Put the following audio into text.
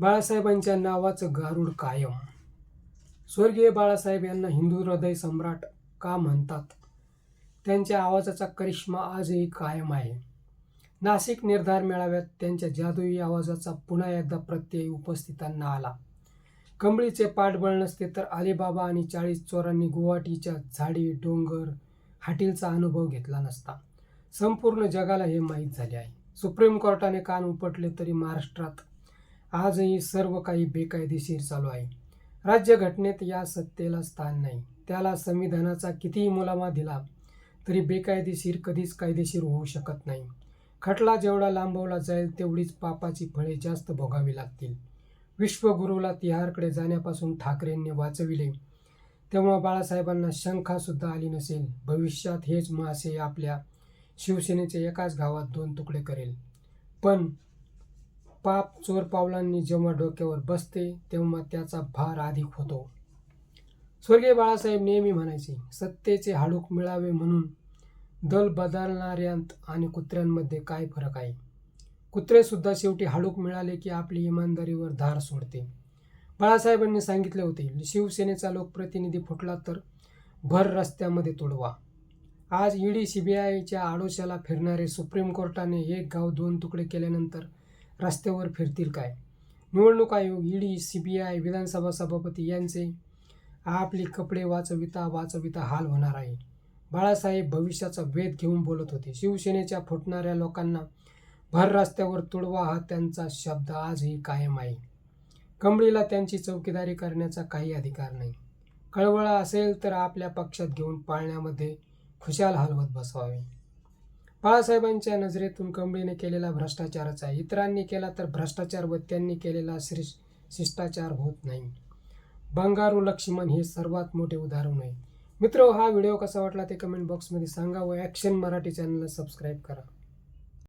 बाळासाहेबांच्या नावाचं गारुड कायम. स्वर्गीय बाळासाहेब यांना हिंदू हृदय सम्राट का म्हणतात? त्यांच्या आवाजाचा करिश्मा आजही कायम आहे. नाशिक निर्धार मेळाव्यात त्यांच्या जादुई आवाजाचा पुन्हा एकदा प्रत्यय उपस्थितांना आला. कंबळीचे पाठबळ नसते तर अलीबाबा आणि चाळीस चोरांनी गुवाहाटीच्या झाडी डोंगर हाटीलचा अनुभव घेतला नसता. संपूर्ण जगाला हे माहीत झाले आहे. सुप्रीम कोर्टाने कान उपटले तरी महाराष्ट्रात आजही सर्व काही बेकायदेशीर चालू आहे. राज्यघटनेत या सत्तेला स्थान नाही. त्याला संविधानाचा कितीही मुलामा दिला तरी बेकायदेशीर कधीच कायदेशीर होऊ शकत नाही. खटला जेवढा लांबवला जाईल तेवढीच पापाची फळे जास्त भोगावी लागतील. विश्वगुरूला तिहारकडे जाण्यापासून ठाकरेंनी वाचविले. तेव्हा बाळासाहेबांना शंकासुद्धा आली नसेल. भविष्यात हेच मासे आपल्या शिवसेनेचे एकाच गावात दोन तुकडे करेल. पण पाप चोर पावलांनी जेव्हा डोक्यावर बसते तेव्हा त्याचा भार अधिक होतो. स्वर्गीय बाळासाहेब नेहमी म्हणायचे सत्तेचे हाडूक मिळावे म्हणून दल बदलणाऱ्यांत आणि कुत्र्यांमध्ये काय फरक आहे? कुत्रेसुद्धा शेवटी हाडूक मिळाले की आपली इमानदारीवर धार सोडते. बाळासाहेबांनी सांगितले होते शिवसेनेचा लोकप्रतिनिधी फुटला तर भर रस्त्यामध्ये तोडवा. आज ईडी सीबीआयच्या आडोशाला फिरणारे सुप्रीम कोर्टाने एक गाव दोन तुकडे केल्यानंतर रस्त्यावर फिरतील काय? निवडणूक आयोग ईडी आय विधानसभा सभापती यांचे आपले कपडे वाचविता वाचविता हाल होणार आहे. बाळासाहेब भविष्याचा वेध घेऊन बोलत होते. शिवसेनेच्या फुटणाऱ्या लोकांना भर रस्त्यावर तुडवा हा त्यांचा शब्द आजही कायम आहे. कंबळीला त्यांची चौकीदारी करण्याचा काही अधिकार नाही. कळवळा असेल तर आपल्या पक्षात घेऊन पाळण्यामध्ये खुशाल हलवत बसवावे बाळासाहेबांच्या नजरेतून कंबळीने केलेला भ्रष्टाचारच आहे. इतरांनी केला तर भ्रष्टाचार व त्यांनी केलेला श्री शिष्टाचार होत नाही. बंगारू लक्ष्मण हे सर्वात मोठे उदाहरण आहे. मित्र हा व्हिडिओ कसा वाटला ते कमेंट बॉक्समध्ये सांगा व ॲक्शन मराठी चॅनलला सबस्क्राईब करा.